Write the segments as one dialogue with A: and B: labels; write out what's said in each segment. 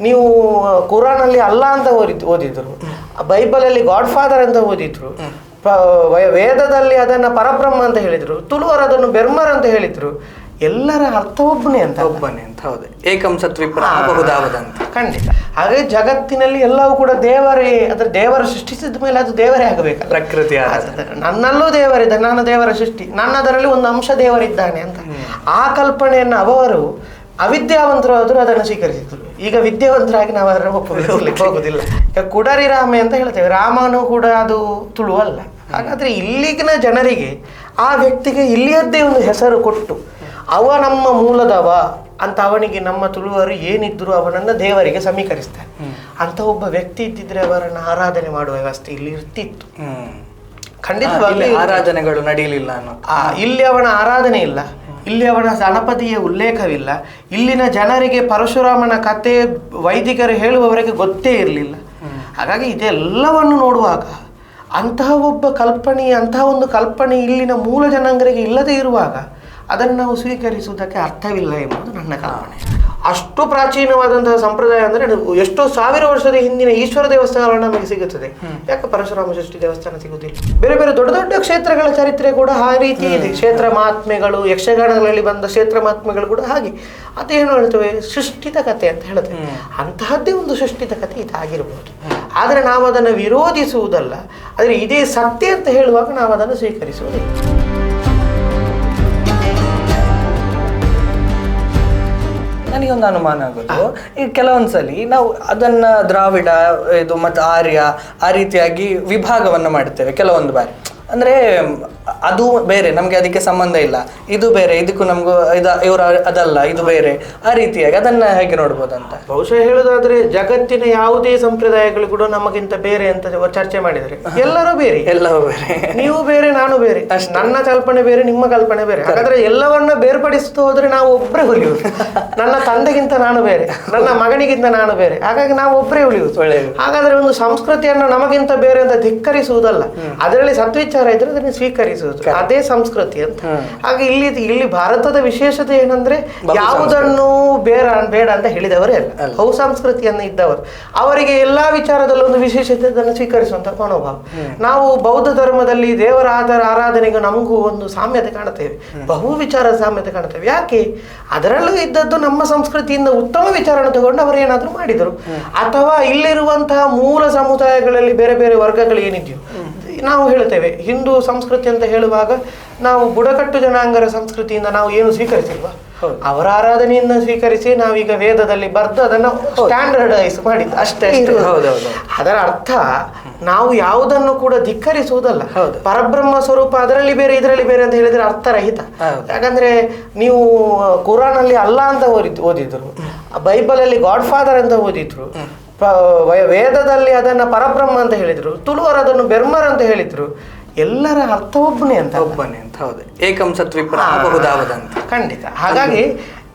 A: ನೀವು ಕುರಾನಲ್ಲಿ ಅಲ್ಲ ಅಂತ ಓದಿದ್ ಓದಿದ್ರು. ಬೈಬಲಲ್ಲಿ ಗಾಡ್ ಫಾದರ್ ಅಂತ ಓದಿದ್ರು. ವೇದದಲ್ಲಿ ಅದನ್ನ ಪರಬ್ರಹ್ಮ ಅಂತ ಹೇಳಿದರು. ತುಳುವರು ಅದನ್ನು ಬೆರ್ಮರ್ ಅಂತ ಹೇಳಿದರು. ಎಲ್ಲರ ಅರ್ಥ ಒಬ್ಬನೇ ಅಂತ
B: ಒಬ್ಬನೇ ಅಂತ ಹೌದು. ಏಕಂ ಸತ್ವಿಪ್ರ ಬಹುದಾವದಂತ.
A: ಖಂಡಿತ. ಹಾಗೆ ಜಗತ್ತಿನಲ್ಲಿ ಎಲ್ಲವೂ ಕೂಡ ದೇವರೇ ಅದರ ದೇವರ ಸೃಷ್ಟಿಸಿದ ಮೇಲೆ ಅದು ದೇವರೇ ಆಗಬೇಕು
B: ಪ್ರಕೃತಿ
A: ನನ್ನಲ್ಲೂ ದೇವರಿದ್ದ ನಾನು ದೇವರ ಸೃಷ್ಟಿ ನನ್ನದರಲ್ಲಿ ಒಂದು ಅಂಶ ದೇವರಿದ್ದಾನೆ ಅಂತ. ಆ ಕಲ್ಪನೆಯನ್ನು ಅವರು ಅವಿದ್ಯಾವಂತರಾದರೂ ಅದನ್ನು ಸ್ವೀಕರಿಸಿದ್ರು. ಈಗ ವಿದ್ಯಾವಂತರಾಗಿ ನಾವು ಅದರ ಒಪ್ಪಿಕೊಳ್ಳಿಕ್ಕೆ ಹೋಗುದಿಲ್ಲ. ಈಗ ಕುಡರಿ ರಾಮೆ ಅಂತ ಹೇಳ್ತೇವೆ. ರಾಮನು ಕೂಡ ಅದು ತುಳು ಅಲ್ಲ. ಹಾಗಾದ್ರೆ ಇಲ್ಲಿಗಿನ ಜನರಿಗೆ ಆ ವ್ಯಕ್ತಿಗೆ ಇಲ್ಲಿಯದ್ದೇ ಒಂದು ಹೆಸರು ಕೊಟ್ಟು ಅವ ನಮ್ಮ ಮೂಲದವ ಅಂತ ಅವನಿಗೆ ನಮ್ಮ ತುಳುವರು ಏನಿದ್ರು ಅವನನ್ನ ದೇವರಿಗೆ ಸಮೀಕರಿಸ್ತಾರೆ. ಅಂತ ಒಬ್ಬ ವ್ಯಕ್ತಿ ಇದ್ದಿದ್ರೆ ಅವರನ್ನು ಆರಾಧನೆ ಮಾಡುವ ವ್ಯವಸ್ಥೆ ಇಲ್ಲಿ ಇರ್ತಿತ್ತು. ಖಂಡಿತವಾಗಿ
B: ಆರಾಧನೆಗಳು ನಡೆಯಲಿಲ್ಲ
A: ಇಲ್ಲಿ ಅವನ ಆರಾಧನೆ ಇಲ್ಲ. ಇಲ್ಲಿ ಅವನ ಗಣಪತಿಯ ಉಲ್ಲೇಖವಿಲ್ಲ. ಇಲ್ಲಿನ ಜನರಿಗೆ ಪರಶುರಾಮನ ಕತೆ ವೈದಿಕರು ಹೇಳುವವರೆಗೆ ಗೊತ್ತೇ ಇರಲಿಲ್ಲ. ಹಾಗಾಗಿ ಇದೆಲ್ಲವನ್ನು ನೋಡುವಾಗ ಅಂತಹ ಒಬ್ಬ ಕಲ್ಪನೆ, ಅಂತಹ ಒಂದು ಕಲ್ಪನೆ ಇಲ್ಲಿನ ಮೂಲ ಜನಾಂಗರಿಗೆ ಇಲ್ಲದೇ ಇರುವಾಗ ಅದನ್ನು ನಾವು ಸ್ವೀಕರಿಸುವುದಕ್ಕೆ ಅರ್ಥವಿಲ್ಲ ಎಂಬುದು ನನ್ನ ಕಲ್ಪನೆ. ಅಷ್ಟು ಪ್ರಾಚೀನವಾದಂತಹ ಸಂಪ್ರದಾಯ ಅಂದ್ರೆ ಅದು ಎಷ್ಟೋ ಸಾವಿರ ವರ್ಷದ ಹಿಂದಿನ ಈಶ್ವರ ದೇವಸ್ಥಾನಗಳು ನಮಗೆ ಸಿಗುತ್ತದೆ. ಯಾಕೆ ಪರಶುರಾಮ ಸೃಷ್ಟಿ ದೇವಸ್ಥಾನ ಸಿಗುತ್ತೆ ಬೇರೆ ಬೇರೆ ದೊಡ್ಡ ದೊಡ್ಡ ಕ್ಷೇತ್ರಗಳ ಚರಿತ್ರೆ ಕೂಡ ಆ ರೀತಿ ಇದೆ. ಕ್ಷೇತ್ರ ಮಹಾತ್ಮೆಗಳು ಯಕ್ಷಗಾನಗಳಲ್ಲಿ ಬಂದ ಕ್ಷೇತ್ರ ಮಹಾತ್ಮೆಗಳು ಕೂಡ ಹಾಗೆ. ಅದೇನು ಹೇಳ್ತೇವೆ? ಸೃಷ್ಟಿತ ಕಥೆ ಅಂತ ಹೇಳ್ತೇವೆ. ಅಂತಹದ್ದೇ ಒಂದು ಸೃಷ್ಟಿತ ಕಥೆ ಇದಾಗಿರಬಹುದು ಆದರೆ ನಾವು ಅದನ್ನು ವಿರೋಧಿಸುವುದಲ್ಲ ಆದರೆ ಇದೇ ಸತ್ಯ ಅಂತ ಹೇಳುವಾಗ ನಾವು ಅದನ್ನು ಸ್ವೀಕರಿಸುವುದಿಲ್ಲ.
B: ನನಗೊಂದು ಅನುಮಾನ ಆಗೋದು. ಈಗ ಕೆಲವೊಂದ್ಸಲಿ ನಾವು ಅದನ್ನ ದ್ರಾವಿಡ ಇದು ಮತ್ತೆ ಆರ್ಯ ಆ ರೀತಿಯಾಗಿ ವಿಭಾಗವನ್ನು ಮಾಡ್ತೇವೆ ಕೆಲವೊಂದು ಬಾರಿ. ಅಂದ್ರೆ ಅದು ಬೇರೆ ನಮ್ಗೆ ಅದಕ್ಕೆ ಸಂಬಂಧ ಇಲ್ಲ. ಇದು ಬೇರೆ ಇದಕ್ಕೂ ನಮಗೂ ಇದ ಇವರು ಅದಲ್ಲ ಇದು ಬೇರೆ. ಆ ರೀತಿಯಾಗಿ ಅದನ್ನ ಹೇಗೆ ನೋಡ್ಬೋದಂತ?
A: ಬಹುಶಃ ಹೇಳುದಾದ್ರೆ ಜಗತ್ತಿನ ಯಾವುದೇ ಸಂಪ್ರದಾಯಗಳು ಕೂಡ ನಮಗಿಂತ ಬೇರೆ ಅಂತ ಚರ್ಚೆ ಮಾಡಿದರೆ ಎಲ್ಲರೂ ಬೇರೆ.
B: ಎಲ್ಲವೂ ಬೇರೆ.
A: ನೀವು ಬೇರೆ ನಾನು ಬೇರೆ. ನನ್ನ ಕಲ್ಪನೆ ಬೇರೆ ನಿಮ್ಮ ಕಲ್ಪನೆ ಬೇರೆ. ಹಾಗಾದ್ರೆ ಎಲ್ಲವನ್ನ ಬೇರ್ಪಡಿಸ್ತು ಹೋದ್ರೆ ನಾವು ಒಬ್ಬರೇ ಉಳಿಯುವುದು ನನ್ನ ತಂದೆಗಿಂತ ನಾನು ಬೇರೆ ನನ್ನ ಮಗನಿಗಿಂತ ನಾನು ಬೇರೆ. ಹಾಗಾಗಿ ನಾವು ಒಬ್ಬರೇ ಉಳಿಯುವುದು.
B: ಒಳ್ಳೆಯದು.
A: ಹಾಗಾದ್ರೆ ಒಂದು ಸಂಸ್ಕೃತಿಯನ್ನು ನಮಗಿಂತ ಬೇರೆ ಅಂತ ಧಿಕ್ಕರಿಸುವುದಲ್ಲ. ಅದರಲ್ಲಿ ಸದ್ವಿಚಾರ ಇದ್ರೆ ಅದನ್ನು ಸ್ವೀಕರಿಸುವುದು. ಅದೇ ಸಂಸ್ಕೃತಿ ಅಂತ. ಹಾಗೆ ಇಲ್ಲಿ ಇಲ್ಲಿ ಭಾರತದ ವಿಶೇಷತೆ ಏನಂದ್ರೆ ಯಾವುದನ್ನು ಬೇಡ ಬೇಡ ಅಂತ ಹೇಳಿದವರೇ ಅಲ್ಲ. ಬಹು ಸಂಸ್ಕೃತಿಯನ್ನು ಇದ್ದವರು. ಅವರಿಗೆ ಎಲ್ಲಾ ವಿಚಾರದಲ್ಲೂ ಒಂದು ವಿಶೇಷತೆ ಅದನ್ನು ಸ್ವೀಕರಿಸುವಂತ ಮನೋಭಾವ. ನಾವು ಬೌದ್ಧ ಧರ್ಮದಲ್ಲಿ ದೇವರ ಆಧಾರ ಆರಾಧನೆಗೂ ನಮಗೂ ಒಂದು ಸಾಮ್ಯತೆ ಕಾಣುತ್ತೇವೆ. ಬಹು ವಿಚಾರ ಸಾಮ್ಯತೆ ಕಾಣುತ್ತೇವೆ. ಯಾಕೆ? ಅದರಲ್ಲೂ ಇದ್ದದ್ದು ನಮ್ಮ ಸಂಸ್ಕೃತಿಯಿಂದ ಉತ್ತಮ ವಿಚಾರವನ್ನು ತಗೊಂಡು ಅವರು ಏನಾದರೂ ಮಾಡಿದರು. ಅಥವಾ ಇಲ್ಲಿರುವಂತಹ ಮೂಲ ಸಮುದಾಯಗಳಲ್ಲಿ ಬೇರೆ ಬೇರೆ ವರ್ಗಗಳು ಏನಿದೆಯೋ. ನಾವು ಹೇಳ್ತೇವೆ ಹಿಂದೂ ಸಂಸ್ಕೃತಿ ಅಂತ ಹೇಳುವಾಗ ನಾವು ಬುಡಕಟ್ಟು ಜನಾಂಗರ ಸಂಸ್ಕೃತಿಯಿಂದ ನಾವು ಏನು ಸ್ವೀಕರಿಸಿಲ್ವಾ? ಅವರ ಆರಾಧನೆಯಿಂದ ಸ್ವೀಕರಿಸಿ ನಾವೀಗ ವೇದದಲ್ಲಿ ಬರೆದು ಅದನ್ನು ಸ್ಟ್ಯಾಂಡರ್ಡೈಸ್ ಮಾಡಿದ್ದು. ಅಷ್ಟೇ. ಅದರ ಅರ್ಥ ನಾವು ಯಾವುದನ್ನು ಕೂಡ ಧಿಕ್ಕರಿಸುವುದಲ್ಲ. ಪರಬ್ರಹ್ಮ ಸ್ವರೂಪ ಅದರಲ್ಲಿ ಬೇರೆ ಇದರಲ್ಲಿ ಬೇರೆ ಅಂತ ಹೇಳಿದ್ರೆ ಅರ್ಥರಹಿತ. ಯಾಕಂದ್ರೆ ನೀವು ಕುರಾನಲ್ಲಿ ಅಲ್ಲ ಅಂತ ಓದಿದ್ ಓದಿದ್ರು. ಬೈಬಲಲ್ಲಿ ಗಾಡ್ ಫಾದರ್ ಅಂತ ಓದಿದ್ರು. ವೇದದಲ್ಲಿ ಅದನ್ನ ಪರಬ್ರಹ್ಮ ಅಂತ ಹೇಳಿದ್ರು ತುಳುವರ ಅದನ್ನು ಬೆರ್ಮರ್ ಅಂತ ಹೇಳಿದ್ರು ಎಲ್ಲರ ಅರ್ಥ ಒಬ್ಬನೇ ಅಂತ
B: ಒಬ್ಬನೇ ಅಂತ ಹೌದು. ಏಕಂ ಸತ್ವಿಪ್ರ ಬಹುದಾವದಂತ
A: ಖಂಡಿತ. ಹಾಗಾಗಿ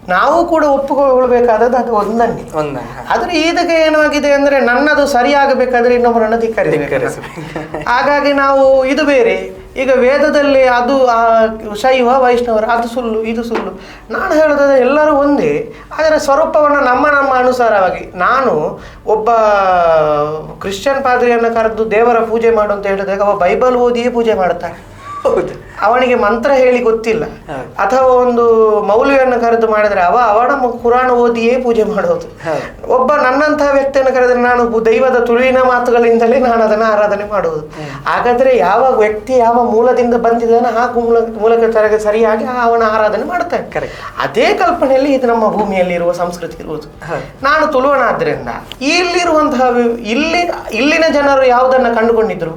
A: ನಾವು ಕೂಡ ಒಪ್ಪಿಕೊಳ್ಬೇಕಾದದ್ದು ಅದು ಒಂದನ್ನೇ.
B: ಒಂದ
A: ಆದರೆ ಇದಕ್ಕೆ ಏನಾಗಿದೆ ಅಂದ್ರೆ ನನ್ನದು ಸರಿಯಾಗಬೇಕಾದ್ರೆ ಇನ್ನೊಬ್ಬರನ್ನು ಧಿಕ್ಕರಿಸಬೇಕು. ಹಾಗಾಗಿ ನಾವು ಇದು ಬೇರೆ. ಈಗ ವೇದದಲ್ಲಿ ಅದು, ಆ, ಶೈವ, ವೈಷ್ಣವರು, ಅದು ಸುಳ್ಳು, ಇದು ಸುಳ್ಳು. ನಾನು ಹೇಳೋದಾದ್ರೆ ಎಲ್ಲರೂ ಒಂದೇ ಅದರ ಸ್ವರೂಪವನ್ನು ನಮ್ಮ ನಮ್ಮ ಅನುಸಾರವಾಗಿ. ನಾನು ಒಬ್ಬ ಕ್ರಿಶ್ಚಿಯನ್ ಪಾದ್ರಿಯನ್ನು ಕರೆದು ದೇವರ ಪೂಜೆ ಮಾಡು ಅಂತ ಹೇಳಿದಾಗ ಅವ ಬೈಬಲ್ ಓದಿಯೇ ಪೂಜೆ ಮಾಡ್ತಾರೆ
B: ಹೌದು.
A: ಅವನಿಗೆ ಮಂತ್ರ ಹೇಳಿ ಗೊತ್ತಿಲ್ಲ. ಅಥವಾ ಒಂದು ಮೌಲ್ಯವನ್ನು ಕರೆದು ಮಾಡಿದ್ರೆ ಅವ ಅವನ ಕುರಾಣ ಓದಿಯೇ ಪೂಜೆ ಮಾಡೋದು. ಒಬ್ಬ ನನ್ನಂತಹ ವ್ಯಕ್ತಿಯನ್ನು ಕರೆದ್ರೆ ನಾನು ದೈವದ ತುಳುವಿನ ಮಾತುಗಳಿಂದಲೇ ನಾನು ಅದನ್ನು ಆರಾಧನೆ ಮಾಡುವುದು. ಹಾಗಾದ್ರೆ ಯಾವ ವ್ಯಕ್ತಿ ಯಾವ ಮೂಲದಿಂದ ಬಂದಿದ್ದಾನೆ ಆ ಮೂಲ ಮೂಲಕ ತರಗ ಸರಿಯಾಗಿ ಅವನ ಆರಾಧನೆ ಮಾಡ್ತಾನೆ.
B: ಕರೆಕ್ಟ್
A: ಅದೇ ಕಲ್ಪನೆಯಲ್ಲಿ ಇದು ನಮ್ಮ ಭೂಮಿಯಲ್ಲಿ ಇರುವ ಸಂಸ್ಕೃತಿ ಇರುವುದು. ನಾನು ತುಳುವನಾದ್ರಿಂದ ಇಲ್ಲಿರುವಂತಹ ಇಲ್ಲಿ ಇಲ್ಲಿನ ಜನರು ಯಾವುದನ್ನ ಕಂಡುಕೊಂಡಿದ್ರು?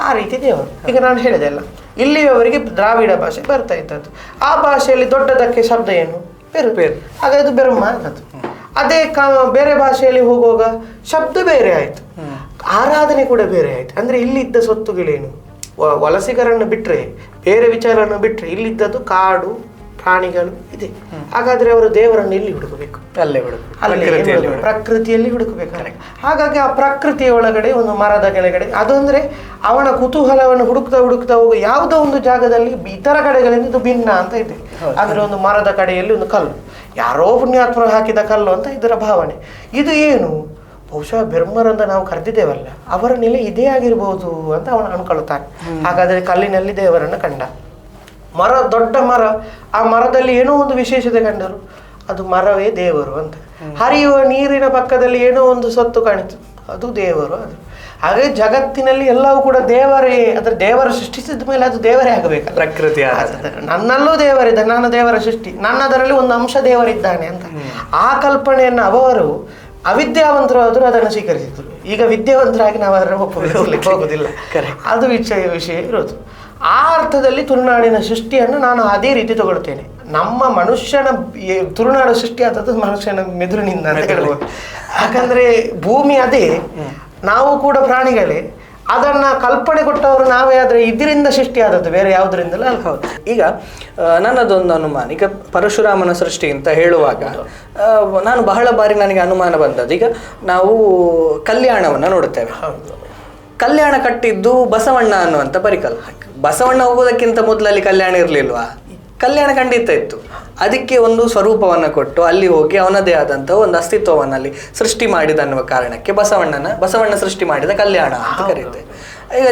A: ಆ ರೀತಿ ದೇವರು. ಈಗ ನಾನು ಹೇಳಿದೆ ಅಲ್ಲ. ಇಲ್ಲಿಯವರಿಗೆ ದ್ರಾವಿಡ ಭಾಷೆ ಬರ್ತಾ ಇದ್ದದ್ದು. ಆ ಭಾಷೆಯಲ್ಲಿ ದೊಡ್ಡದಕ್ಕೆ ಶಬ್ದ ಏನು? ಬೇರೆ
B: ಬೇರೆ.
A: ಆಗ ಇದು ಬೆರ್ಮ ಅದೇ ಕ, ಬೇರೆ ಭಾಷೆಯಲ್ಲಿ ಹೋಗುವಾಗ ಶಬ್ದ ಬೇರೆ ಆಯಿತು. ಆರಾಧನೆ ಕೂಡ ಬೇರೆ ಆಯಿತು. ಅಂದ್ರೆ ಇಲ್ಲಿದ್ದ ಸ್ವತ್ತುಗಳೇನು ವ- ವಲಸಿಗರನ್ನು ಬಿಟ್ಟರೆ ಬೇರೆ ವಿಚಾರವನ್ನು ಬಿಟ್ಟರೆ ಇಲ್ಲಿದ್ದದ್ದು ಕಾಡು ಪ್ರಾಣಿಗಳು ಇದೆ. ಹಾಗಾದ್ರೆ ಅವರು ದೇವರನ್ನು ಎಲ್ಲಿ ಹುಡುಕಬೇಕು?
B: ಅಲ್ಲೇ ಹುಡುಕಬೇಕು.
A: ಅಲ್ಲಿ
B: ಪ್ರಕೃತಿಯಲ್ಲಿ
A: ಹುಡುಕು- ಪ್ರಕೃತಿಯಲ್ಲಿ ಹುಡುಕಬೇಕು. ಹಾಗಾಗಿ ಆ ಪ್ರಕೃತಿಯ ಒಳಗಡೆ ಒಂದು ಮರದ ಕೆಳಗಡೆ ಅದಂದ್ರೆ ಅವನ ಕುತೂಹಲವನ್ನು ಹುಡುಕ್ತಾ ಹುಡುಕ್ತಾ ಹೋಗುವ ಯಾವುದೋ ಒಂದು ಜಾಗದಲ್ಲಿ ಇತರ ಕಡೆಗಳಿಂದ ಇದು ಭಿನ್ನ ಅಂತ ಇದೆ. ಅಂದ್ರೆ ಒಂದು ಮರದ ಕಡೆಯಲ್ಲಿ ಒಂದು ಕಲ್ಲು. ಯಾರೋ ಪುಣ್ಯಾತ್ಮರು ಹಾಕಿದ ಕಲ್ಲು ಅಂತ ಇದರ ಭಾವನೆ. ಇದು ಏನು? ಬಹುಶಃ ಬ್ರಹ್ಮರಂತ ನಾವು ಕರೆದಿದ್ದೇವಲ್ಲ. ಅವರ ನೆಲೆ ಇದೇ ಆಗಿರ್ಬೋದು ಅಂತ ಅವನು ಅನ್ಕೊಳ್ತಾನೆ. ಹಾಗಾದರೆ ಕಲ್ಲಿನಲ್ಲಿ ದೇವರನ್ನು ಕಂಡ. ಮರ ದೊಡ್ಡ ಮರ. ಆ ಮರದಲ್ಲಿ ಏನೋ ಒಂದು ವಿಶೇಷತೆ ಕಂಡರು. ಅದು ಮರವೇ ದೇವರು ಅಂತ. ಹರಿಯುವ ನೀರಿನ ಪಕ್ಕದಲ್ಲಿ ಏನೋ ಒಂದು ಸತ್ತು ಕಾಣಿತು. ಅದು ದೇವರು ಅದು. ಹಾಗೆ ಜಗತ್ತಿನಲ್ಲಿ ಎಲ್ಲವೂ ಕೂಡ ದೇವರೇ ಅದರ ದೇವರ ಸೃಷ್ಟಿಸಿದ ಮೇಲೆ ಅದು ದೇವರೇ ಆಗಬೇಕು
B: ಪ್ರಕೃತಿ
A: ನನ್ನಲ್ಲೂ ದೇವರಿದ್ದ ನನ್ನ ದೇವರ ಸೃಷ್ಟಿ. ನನ್ನದರಲ್ಲಿ ಒಂದು ಅಂಶ ದೇವರಿದ್ದಾನೆ ಅಂತ. ಆ ಕಲ್ಪನೆಯನ್ನು ಅವರು ಅವಿದ್ಯಾವಂತರು ಆದರೂ ಅದನ್ನು ಸ್ವೀಕರಿಸಿದ್ರು. ಈಗ ವಿದ್ಯಾವಂತರಾಗಿ ನಾವು ಅದರ ಒಪ್ಪಲಿಕ್ಕೆ ಹೋಗುದಿಲ್ಲ. ಅದು ವಿಷಯ ವಿಷಯ ಇರೋದು. ಆ ಅರ್ಥದಲ್ಲಿ ತುಳುನಾಡಿನ ಸೃಷ್ಟಿಯನ್ನು ನಾನು ಅದೇ ರೀತಿ ತಗೊಳ್ತೇನೆ. ನಮ್ಮ ಮನುಷ್ಯನ ತುಳುನಾಡು ಸೃಷ್ಟಿ ಆದದ್ದು ಮನುಷ್ಯನ ಮೆದುಳಿನಿಂದ ಅಂತ ಹೇಳ್ಬೋದು. ಯಾಕಂದ್ರೆ ಭೂಮಿ ಅದೇ ನಾವು ಕೂಡ ಪ್ರಾಣಿಗಳೇ. ಅದನ್ನ ಕಲ್ಪನೆ ಕೊಟ್ಟವರು ನಾವೇ ಆದ್ರೆ ಇದರಿಂದ ಸೃಷ್ಟಿಯಾದದ್ದು ಬೇರೆ ಯಾವುದರಿಂದಲೂ ಅಲ್ಲ.
B: ಹೌದು. ಈಗ ನನ್ನದೊಂದು ಅನುಮಾನ. ಈಗ ಪರಶುರಾಮನ ಸೃಷ್ಟಿ ಅಂತ ಹೇಳುವಾಗ ನಾನು ಬಹಳ ಬಾರಿ ನನಗೆ ಅನುಮಾನ ಬಂದದ್ದು. ಈಗ ನಾವು ಕಲ್ಯಾಣವನ್ನ ನೋಡುತ್ತೇವೆ. ಕಲ್ಯಾಣ ಕಟ್ಟಿದ್ದು ಬಸವಣ್ಣ ಅನ್ನುವಂಥ ಪರಿಕಲ್ಪನೆ ಬಸವಣ್ಣ ಹೋಗೋದಕ್ಕಿಂತ ಮೊದಲು ಅಲ್ಲಿ ಕಲ್ಯಾಣ ಇರಲಿಲ್ವಾ? ಕಲ್ಯಾಣ ಖಂಡಿತ ಇತ್ತು. ಅದಕ್ಕೆ ಒಂದು ಸ್ವರೂಪವನ್ನು ಕೊಟ್ಟು ಅಲ್ಲಿ ಹೋಗಿ ಅವನದೇ ಆದಂಥ ಒಂದು ಅಸ್ತಿತ್ವವನ್ನು ಅಲ್ಲಿ ಸೃಷ್ಟಿ ಮಾಡಿದ ಅನ್ನುವ ಕಾರಣಕ್ಕೆ ಬಸವಣ್ಣನ ಬಸವಣ್ಣ ಸೃಷ್ಟಿ ಮಾಡಿದ ಕಲ್ಯಾಣ ಅಂತ ಕರೀತೆ ಈಗ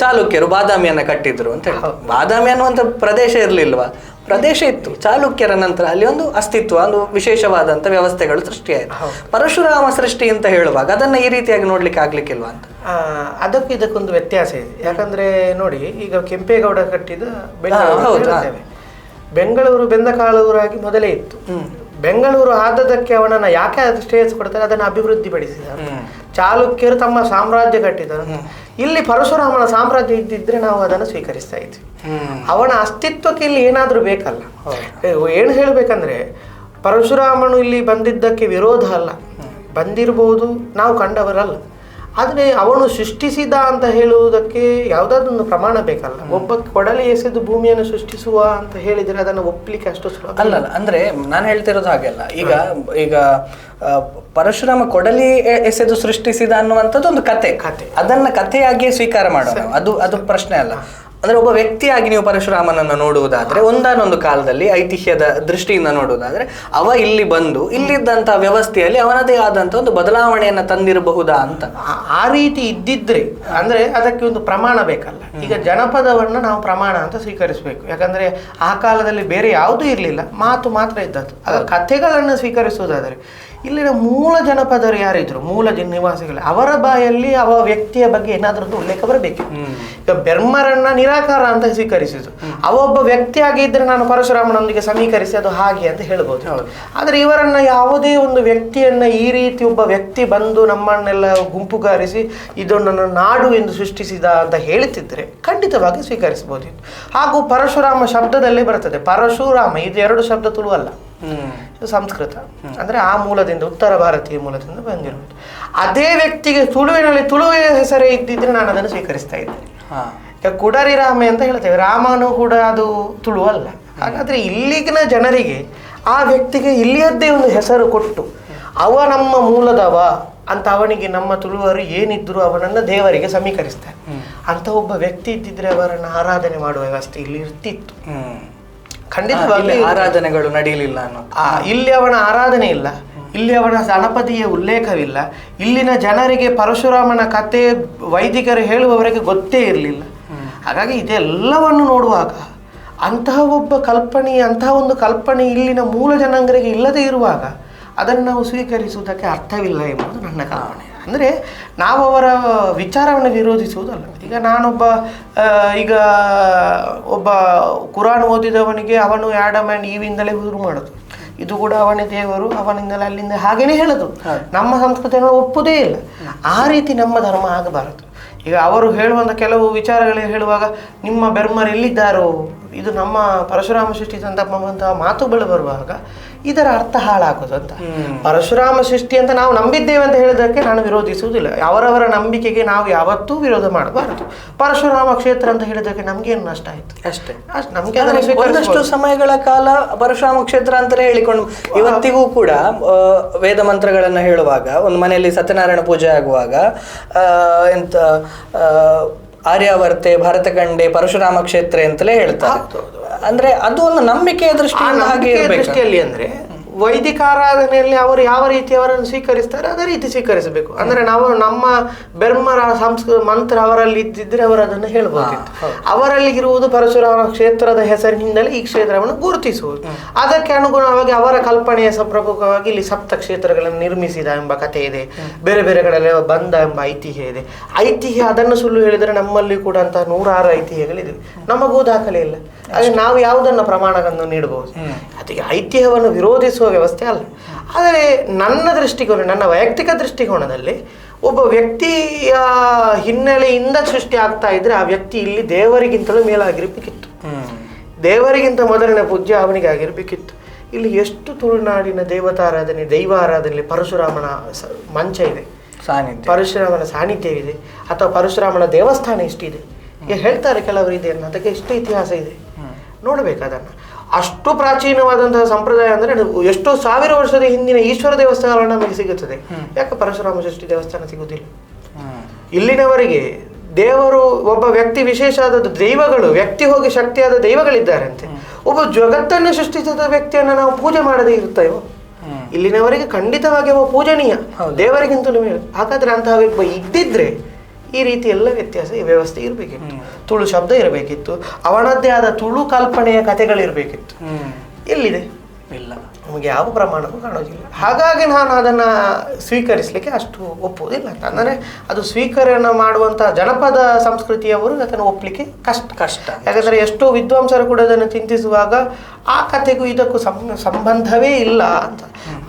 B: ಚಾಲುಕ್ಯರು ಬಾದಾಮಿಯನ್ನ ಕಟ್ಟಿದ್ರು ಅಂತ ಹೇಳಿ ಬಾದಾಮಿ ಅನ್ನುವಂಥ ಪ್ರದೇಶ ಇರಲಿಲ್ವಾ? ಪ್ರದೇಶ ಇತ್ತು ಚಾಲುಕ್ಯರ ನಂತರ ಅಲ್ಲಿ ಒಂದು ಅಸ್ತಿತ್ವ ಒಂದು ವಿಶೇಷವಾದಂಥ ವ್ಯವಸ್ಥೆಗಳು ಸೃಷ್ಟಿಯಾಯಿತು. ಪರಶುರಾಮ ಸೃಷ್ಟಿ ಅಂತ ಹೇಳುವಾಗ ಅದನ್ನ ಈ ರೀತಿಯಾಗಿ ನೋಡ್ಲಿಕ್ಕೆ ಆಗ್ಲಿಕ್ಕಿಲ್ವಾ ಅಂತ?
A: ಅದಕ್ಕೆ ಇದಕ್ಕೊಂದು ವ್ಯತ್ಯಾಸ ಇದೆ. ಯಾಕಂದ್ರೆ ನೋಡಿ ಈಗ ಕೆಂಪೇಗೌಡ ಕಟ್ಟಿದ ಬೆಂಗಳೂರು ಬೆಂದ ಕಾಲೂರಾಗಿ ಬೆಂದಕಾಳೂರಾಗಿ ಮೊದಲೇ ಇತ್ತು. ಬೆಂಗಳೂರು ಆದದಕ್ಕೆ ಅವನನ್ನು ಯಾಕೆ ಅದು ಸ್ಟೇಜ್ ಕೊಡ್ತಾರೆ? ಅದನ್ನು ಅಭಿವೃದ್ಧಿಪಡಿಸಿದ ಚಾಲುಕ್ಯರು ತಮ್ಮ ಸಾಮ್ರಾಜ್ಯ ಕಟ್ಟಿದರು. ಇಲ್ಲಿ ಪರಶುರಾಮನ ಸಾಮ್ರಾಜ್ಯ ಇದ್ದಿದ್ರೆ ನಾವು ಅದನ್ನು ಸ್ವೀಕರಿಸ್ತಾ ಇದ್ವಿ. ಅವನ ಅಸ್ತಿತ್ವಕ್ಕೆ ಇಲ್ಲಿ ಏನಾದರೂ ಬೇಕಲ್ಲ. ಏನು ಹೇಳಬೇಕಂದ್ರೆ ಪರಶುರಾಮನು ಇಲ್ಲಿ ಬಂದಿದ್ದಕ್ಕೆ ವಿರೋಧ ಅಲ್ಲ. ಬಂದಿರಬಹುದು ನಾವು ಕಂಡವರಲ್ಲ. ಆದರೆ ಅವನು ಸೃಷ್ಟಿಸಿದ ಅಂತ ಹೇಳುವುದಕ್ಕೆ ಯಾವುದಾದ್ರೊಂದು ಪ್ರಮಾಣ ಬೇಕಲ್ಲ. ಒಬ್ಬ ಕೊಡಲಿ ಎಸೆದು ಭೂಮಿಯನ್ನು ಸೃಷ್ಟಿಸುವ ಅಂತ ಹೇಳಿದರೆ ಅದನ್ನು ಒಪ್ಪಲಿಕ್ಕೆ ಅಷ್ಟು ಸುಲಭ.
B: ಅಲ್ಲ ಅಲ್ಲ ಅಂದ್ರೆ ನಾನು ಹೇಳ್ತಿರೋದು ಹಾಗೆಲ್ಲ ಈಗ ಈಗ ಪರಶುರಾಮ ಕೊಡಲಿ ಎಸೆದು ಸೃಷ್ಟಿಸಿದ ಅನ್ನುವಂಥದ್ದು ಒಂದು ಕತೆ.
A: ಕತೆ.
B: ಅದನ್ನ ಕಥೆಯಾಗಿಯೇ ಸ್ವೀಕಾರ ಮಾಡೋಣ. ಅದು ಅದು ಪ್ರಶ್ನೆ ಅಲ್ಲ. ಅಂದ್ರೆ ಒಬ್ಬ ವ್ಯಕ್ತಿಯಾಗಿ ನೀವು ಪರಶುರಾಮನನ್ನು ನೋಡುವುದಾದ್ರೆ ಒಂದಾನೊಂದು ಕಾಲದಲ್ಲಿ ಐತಿಹ್ಯದ ದೃಷ್ಟಿಯಿಂದ ನೋಡುವುದಾದ್ರೆ ಅವ ಇಲ್ಲಿ ಬಂದು ಇಲ್ಲಿದ್ದಂತ ವ್ಯವಸ್ಥೆಯಲ್ಲಿ ಅವನದೇ ಆದಂತ ಒಂದು ಬದಲಾವಣೆಯನ್ನ ತಂದಿರಬಹುದಾ ಅಂತ.
A: ಆ- ರೀತಿ ಇದ್ದಿದ್ರೆ ಅಂದ್ರೆ ಅದಕ್ಕೆ ಒಂದು ಪ್ರಮಾಣ ಬೇಕಲ್ಲ. ಈಗ ಜನಪದವನ್ನ ನಾವು ಪ್ರಮಾಣ ಅಂತ ಸ್ವೀಕರಿಸಬೇಕು. ಯಾಕಂದ್ರೆ ಆ ಕಾಲದಲ್ಲಿ ಬೇರೆ ಯಾವುದೂ ಇರಲಿಲ್ಲ ಮಾತು ಮಾತ್ರ ಇದ್ದದ್ದು. ಕಥೆಗಳನ್ನು ಸ್ವೀಕರಿಸುವುದಾದರೆ ಇಲ್ಲಿನ ಮೂಲ ಜನಪದರು ಯಾರಿದ್ರು ಮೂಲ ಜನ ನಿವಾಸಿಗಳು ಅವರ ಬಾಯಲ್ಲಿ ಅವ ವ್ಯಕ್ತಿಯ ಬಗ್ಗೆ ಏನಾದ್ರೂ ಉಲ್ಲೇಖ ಬರಬೇಕು. ಈಗ ಬೆರ್ಮರನ್ನ ನಿರಾಕಾರ ಅಂತ ಸ್ವೀಕರಿಸಿದ್ರು. ಅವ ಒಬ್ಬ ವ್ಯಕ್ತಿಯಾಗಿ ಇದ್ರೆ ನಾನು ಪರಶುರಾಮನೊಂದಿಗೆ ಸಮೀಕರಿಸಿ ಅದು ಹಾಗೆ ಅಂತ ಹೇಳ್ಬೋದು. ಆದರೆ ಇವರನ್ನ ಯಾವುದೇ ಒಂದು ವ್ಯಕ್ತಿಯನ್ನ ಈ ರೀತಿ ಒಬ್ಬ ವ್ಯಕ್ತಿ ಬಂದು ನಮ್ಮನ್ನೆಲ್ಲ ಗುಂಪುಗಾರಿಸಿ ನನ್ನ ನಾಡು ಎಂದು ಸೃಷ್ಟಿಸಿದ ಅಂತ ಹೇಳುತ್ತಿದ್ರೆ ಖಂಡಿತವಾಗಿ ಸ್ವೀಕರಿಸಬಹುದಿತ್ತು. ಹಾಗೂ ಪರಶುರಾಮ ಶಬ್ದದಲ್ಲೇ ಬರ್ತದೆ ಪರಶುರಾಮ ಇದು ಎರಡು ಶಬ್ದ ತುಳು ಅಲ್ಲ. ಇದು ಸಂಸ್ಕೃತ. ಅಂದ್ರೆ ಆ ಮೂಲದಿಂದ ಉತ್ತರ ಭಾರತೀಯ ಮೂಲದಿಂದ ಬಂದಿರುವುದು. ಅದೇ ವ್ಯಕ್ತಿಗೆ ತುಳುವಿನಲ್ಲಿ ತುಳುವಿನ ಹೆಸರೇ ಇದ್ದಿದ್ರೆ ನಾನು ಅದನ್ನು ಸ್ವೀಕರಿಸ್ತಾ ಇದ್ದೆ. ಈಗ ಕುಡರಿ ರಾಮ ಅಂತ ಹೇಳ್ತೇವೆ. ರಾಮನು ಕೂಡ ಅದು ತುಳು ಅಲ್ಲ. ಹಾಗಾದ್ರೆ ಇಲ್ಲಿಗಿನ ಜನರಿಗೆ ಆ ವ್ಯಕ್ತಿಗೆ ಇಲ್ಲಿಯದ್ದೇ ಒಂದು ಹೆಸರು ಕೊಟ್ಟು ಅವ ನಮ್ಮ ಮೂಲದವ ಅಂತ ಅವನಿಗೆ ನಮ್ಮ ತುಳುವರು ಏನಿದ್ರು ಅವನನ್ನು ದೇವರಿಗೆ ಸಮೀಕರಿಸ್ತಾರೆ. ಅಂತ ಒಬ್ಬ ವ್ಯಕ್ತಿ ಇದ್ದಿದ್ರೆ ಅವರನ್ನು ಆರಾಧನೆ ಮಾಡುವ ವ್ಯವಸ್ಥೆ ಇಲ್ಲಿ ಇರ್ತಿತ್ತು. ಖಂಡಿತವಾಗಿ
B: ಆರಾಧನೆಗಳು ನಡೆಯಲಿಲ್ಲ ಅನ್ನೋ
A: ಆ, ಇಲ್ಲಿ ಅವನ ಆರಾಧನೆ ಇಲ್ಲ. ಇಲ್ಲಿ ಅವನ ಗಣಪತಿಯ ಉಲ್ಲೇಖವಿಲ್ಲ. ಇಲ್ಲಿನ ಜನರಿಗೆ ಪರಶುರಾಮನ ಕತೆ ವೈದಿಕರು ಹೇಳುವವರಿಗೆ ಗೊತ್ತೇ ಇರಲಿಲ್ಲ. ಹಾಗಾಗಿ ಇದೆಲ್ಲವನ್ನು ನೋಡುವಾಗ ಅಂತಹ ಒಬ್ಬ ಕಲ್ಪನೆ ಅಂತಹ ಒಂದು ಕಲ್ಪನೆ ಇಲ್ಲಿನ ಮೂಲ ಜನಾಂಗರಿಗೆ ಇಲ್ಲದೇ ಇರುವಾಗ ಅದನ್ನು ನಾವು ಸ್ವೀಕರಿಸುವುದಕ್ಕೆ ಅರ್ಥವಿಲ್ಲ ಎಂಬುದು ನನ್ನ ಕಲ್ಪನೆ. ಅಂದರೆ ನಾವು ಅವರ ವಿಚಾರವನ್ನು ವಿರೋಧಿಸುವುದಲ್ಲ. ಈಗ ನಾನೊಬ್ಬ ಈಗ ಒಬ್ಬ ಕುರಾನ್ ಓದಿದವನಿಗೆ ಅವನು ಆ್ಯಡಮ್ ಆ್ಯಂಡ್ ಈವಿಂದಲೇ ಶುರು ಮಾಡೋದು. ಇದು ಕೂಡ ಅವನೇ ದೇವರು ಅವನಿಂದಲೇ ಅಲ್ಲಿಂದ ಹಾಗೇನೇ ಹೇಳೋದು. ನಮ್ಮ ಸಂಸ್ಕೃತಿಯನ್ನು ಒಪ್ಪುದೇ ಇಲ್ಲ. ಆ ರೀತಿ ನಮ್ಮ ಧರ್ಮ ಆಗಬಾರದು. ಈಗ ಅವರು ಹೇಳುವಂಥ ಕೆಲವು ವಿಚಾರಗಳಿಗೆ ಹೇಳುವಾಗ ನಿಮ್ಮ ಬೆರ್ಮರ್ ಎಲ್ಲಿದ್ದಾರೋ ಇದು ನಮ್ಮ ಪರಶುರಾಮ ಸೃಷ್ಟಿ ತಂದ ಮಾತುಗಳು ಬರುವಾಗ ಇದರ ಅರ್ಥ ಹಾಳಾಗೋದು ಅಂತ. ಪರಶುರಾಮ ಸೃಷ್ಟಿ ಅಂತ ನಾವು ನಂಬಿದ್ದೇವೆ ಅಂತ ಹೇಳಿದಕ್ಕೆ ನಾನು ವಿರೋಧಿಸುವುದಿಲ್ಲ. ಅವರವರ ನಂಬಿಕೆಗೆ ನಾವು ಯಾವತ್ತೂ ವಿರೋಧ ಮಾಡಬಾರದು. ಪರಶುರಾಮ ಕ್ಷೇತ್ರ ಅಂತ ಹೇಳಿದಕ್ಕೆ ಏನು ನಷ್ಟ ಆಯ್ತು?
B: ಅಷ್ಟೇ.
A: ಅಷ್ಟ್ ನಮ್ಗೆ
B: ಒಂದಷ್ಟು ಸಮಯಗಳ ಕಾಲ ಪರಶುರಾಮ ಕ್ಷೇತ್ರ ಅಂತಲೇ ಹೇಳಿಕೊಂಡು ಇವತ್ತಿಗೂ ಕೂಡ ವೇದ ಮಂತ್ರಗಳನ್ನು ಹೇಳುವಾಗ ಒಂದು ಮನೆಯಲ್ಲಿ ಸತ್ಯನಾರಾಯಣ ಪೂಜೆ ಆಗುವಾಗ ಎಂತ ಆರ್ಯಾವರ್ತೆ ಭರತಖಂಡೆ ಪರಶುರಾಮ ಕ್ಷೇತ್ರ ಅಂತಲೇ ಹೇಳ್ತಾರೆ. ಅಂದ್ರೆ ಅದು ಒಂದು ನಂಬಿಕೆಯ ಹಾಗೆ
A: ನಂಬಿಕೆಯ ದೃಷ್ಟಿಯಲ್ಲಿ ಅಂದ್ರೆ ವೈದಿಕ ಆರಾಧನೆಯಲ್ಲಿ ಅವರು ಯಾವ ರೀತಿ ಅವರನ್ನು ಸ್ವೀಕರಿಸ್ತಾರೆ ಅದೇ ರೀತಿ ಸ್ವೀಕರಿಸಬೇಕು. ಅಂದ್ರೆ ನಾವು ನಮ್ಮ ಬೆರ್ಮರ ಸಂಸ್ಕೃತ ಮಂತ್ರ ಅವರಲ್ಲಿ ಇದ್ದಿದ್ರೆ ಅವರು ಅದನ್ನು ಹೇಳ್ಬೋದಿತ್ತು. ಅವರಲ್ಲಿ ಇರುವುದು ಪರಶುರಾಮ ಕ್ಷೇತ್ರದ ಹೆಸರಿನಿಂದಲೇ ಈ ಕ್ಷೇತ್ರವನ್ನು ಗುರುತಿಸುವುದು. ಅದಕ್ಕೆ ಅನುಗುಣವಾಗಿ ಅವರ ಕಲ್ಪನೆಯ ಸಪ್ರಮುಖವಾಗಿ ಪ್ರಮುಖವಾಗಿ ಇಲ್ಲಿ ಸಪ್ತ ಕ್ಷೇತ್ರಗಳನ್ನು ನಿರ್ಮಿಸಿದ ಎಂಬ ಕಥೆ ಇದೆ. ಬೇರೆ ಬೇರೆ ಕಡೆ ಬಂದ ಎಂಬ ಐತಿಹ್ಯ ಇದೆ. ಐತಿಹ್ಯ ಅದನ್ನು ಸುಳ್ಳು ಹೇಳಿದರೆ ನಮ್ಮಲ್ಲಿ ಕೂಡ ಅಂತ ನೂರಾರು ಐತಿಹ್ಯಗಳಿದೆ. ನಮಗೂ ದಾಖಲೆ ಇಲ್ಲ. ಹಾಗೆ ನಾವು ಯಾವುದನ್ನು ಪ್ರಮಾಣವನ್ನು ನೀಡಬಹುದು? ಅದಕ್ಕೆ ಐತಿಹ್ಯವನ್ನು ವಿರೋಧಿಸುವ ವ್ಯವಸ್ಥೆ ಅಲ್ಲ. ಆದರೆ ನನ್ನ ದೃಷ್ಟಿಕೋನ ನನ್ನ ವೈಯಕ್ತಿಕ ದೃಷ್ಟಿಕೋನದಲ್ಲಿ ಒಬ್ಬ ವ್ಯಕ್ತಿಯ ಹಿನ್ನೆಲೆಯಿಂದ ಸೃಷ್ಟಿ ಆಗ್ತಾ ಇದ್ರೆ ಆ ವ್ಯಕ್ತಿ ಇಲ್ಲಿ ದೇವರಿಗಿಂತಲೂ ಮೇಲಾಗಿರ್ಬೇಕಿತ್ತು. ದೇವರಿಗಿಂತ ಮೊದಲನೇ ಪೂಜ್ಯ ಅವನಿಗೆ ಆಗಿರ್ಬೇಕಿತ್ತು ಇಲ್ಲಿ ಎಷ್ಟು ತುಳುನಾಡಿನ ದೇವತಾರಾಧನೆ ದೈವಾರಾಧನೆ ಪರಶುರಾಮನ ಮಂಚ ಇದೆ.
B: ಸಾನ್ನಿಧ್ಯ.
A: ಪರಶುರಾಮನ ಸಾನ್ನಿಧ್ಯವಿದೆ. ಅಥವಾ ಪರಶುರಾಮನ ದೇವಸ್ಥಾನ ಎಷ್ಟಿದೆ? ಈಗ ಹೇಳ್ತಾರೆ ಕೆಲವರು ಇದೆ ಅನ್ನೋದಕ್ಕೆ ಎಷ್ಟು ಇತಿಹಾಸ ಇದೆ. ನೋಡಬೇಕು ಅದನ್ನು. ಅಷ್ಟು ಪ್ರಾಚೀನವಾದಂತಹ ಸಂಪ್ರದಾಯ ಅಂದರೆ ಎಷ್ಟು ಸಾವಿರ ವರ್ಷದ ಹಿಂದಿನ ಈಶ್ವರ ದೇವಸ್ಥಾನಗಳು ನಮಗೆ ಸಿಗುತ್ತದೆ. ಯಾಕೆ ಪರಶುರಾಮ ಸೃಷ್ಟಿ ದೇವಸ್ಥಾನ ಸಿಗುವುದಿಲ್ಲ ಇಲ್ಲಿನವರಿಗೆ ದೇವರು ಒಬ್ಬ ವ್ಯಕ್ತಿ ವಿಶೇಷ ಆದದ್ದು ದೈವಗಳು ವ್ಯಕ್ತಿ ಹೋಗಿ ಶಕ್ತಿಯಾದ ದೈವಗಳಿದ್ದಾರಂತೆ. ಒಬ್ಬ ಜಗತ್ತನ್ನು ಸೃಷ್ಟಿಸಿದ ವ್ಯಕ್ತಿಯನ್ನು ನಾವು ಪೂಜೆ ಮಾಡದೇ
B: ಇರುತ್ತೇವೆ?
A: ಇಲ್ಲಿನವರಿಗೆ ಖಂಡಿತವಾಗಿ ಅವ ಪೂಜನೀಯ.
B: ದೇವರಿಗಿಂತ
A: ದೇವರಿಗಿಂತಲೂ ಹಾಗಾದ್ರೆ ಅಂತಹ ಒಬ್ಬ ಇದ್ದಿದ್ರೆ ಈ ರೀತಿ ಎಲ್ಲ ವ್ಯತ್ಯಾಸ ಈ ವ್ಯವಸ್ಥೆ ಇರಬೇಕಿತ್ತು. ತುಳು ಶಬ್ದ ಇರಬೇಕಿತ್ತು. ಅವನದ್ದೇ ಆದ ತುಳು ಕಲ್ಪನೆಯ ಕಥೆಗಳಿರಬೇಕಿತ್ತು ಎಲ್ಲಿದೆ?
B: ಇಲ್ಲ.
A: ನಮಗೆ ಯಾವ ಪ್ರಮಾಣವೂ ಕಾಣೋದಿಲ್ಲ. ಹಾಗಾಗಿ ನಾನು ಅದನ್ನು ಸ್ವೀಕರಿಸಲಿಕ್ಕೆ ಅಷ್ಟು ಒಪ್ಪುವುದಿಲ್ಲ. ಅಂತ ಅಂದರೆ ಅದು ಸ್ವೀಕರಣೆ ಮಾಡುವಂಥ ಜನಪದ ಸಂಸ್ಕೃತಿಯವರು ಅದನ್ನು ಒಪ್ಪಲಿಕ್ಕೆ ಕಷ್ಟ.
B: ಕಷ್ಟ.
A: ಯಾಕಂದರೆ ಎಷ್ಟೋ ವಿದ್ವಾಂಸರು ಕೂಡ ಅದನ್ನು ಚಿಂತಿಸುವಾಗ ಆ ಕಥೆಗೂ ಇದಕ್ಕೂ ಸಂ- ಸಂಬಂಧವೇ ಇಲ್ಲ ಅಂತ.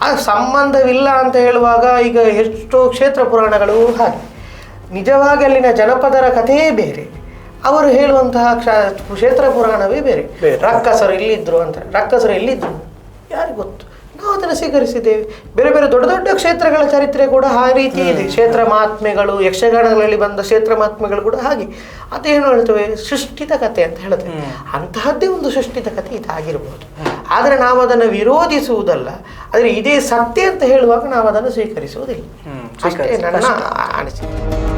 A: ಆ ಸಂಬಂಧವಿಲ್ಲ ಅಂತ ಹೇಳುವಾಗ ಈಗ ಎಷ್ಟೋ ಕ್ಷೇತ್ರ ಪುರಾಣಗಳು ಹಾಗೆ. ನಿಜವಾಗಿ ಅಲ್ಲಿನ ಜನಪದರ ಕಥೆಯೇ ಬೇರೆ. ಅವರು ಹೇಳುವಂತಹ ಕ್ಷ- ಕ್ಷೇತ್ರ ಪುರಾಣವೇ ಬೇರೆ. ರಕ್ಕಸರು ಎಲ್ಲಿದ್ರು ಅಂತ ರಕ್ಕಸರು ಎಲ್ಲಿದ್ರು? ಯಾರಿಗೆ ಗೊತ್ತು? ನಾವು ಅದನ್ನು ಸ್ವೀಕರಿಸಿದ್ದೇವೆ. ಬೇರೆ ಬೇರೆ ದೊಡ್ಡ ದೊಡ್ಡ ಕ್ಷೇತ್ರಗಳ ಚರಿತ್ರೆ ಕೂಡ ಆ ರೀತಿ ಇದೆ. ಕ್ಷೇತ್ರ ಮಹಾತ್ಮೆಗಳು ಯಕ್ಷಗಾನಗಳಲ್ಲಿ ಬಂದ ಕ್ಷೇತ್ರ ಮಹಾತ್ಮೆಗಳು ಕೂಡ ಹಾಗೆ. ಅದೇನು ಹೇಳ್ತೇವೆ? ಸೃಷ್ಟಿತ ಕಥೆ ಅಂತ ಹೇಳ್ತೇವೆ. ಅಂತಹದ್ದೇ ಒಂದು ಸೃಷ್ಟಿತ ಕಥೆ ಇದಾಗಿರ್ಬೋದು. ಆದರೆ ನಾವು ಅದನ್ನು ವಿರೋಧಿಸುವುದಲ್ಲ. ಆದರೆ ಇದೇ ಸತ್ಯ ಅಂತ ಹೇಳುವಾಗ ನಾವು ಅದನ್ನು ಸ್ವೀಕರಿಸುವುದಿಲ್ಲ ಅಷ್ಟೇ ನನ್ನ ಅನಿಸಿಕೆ.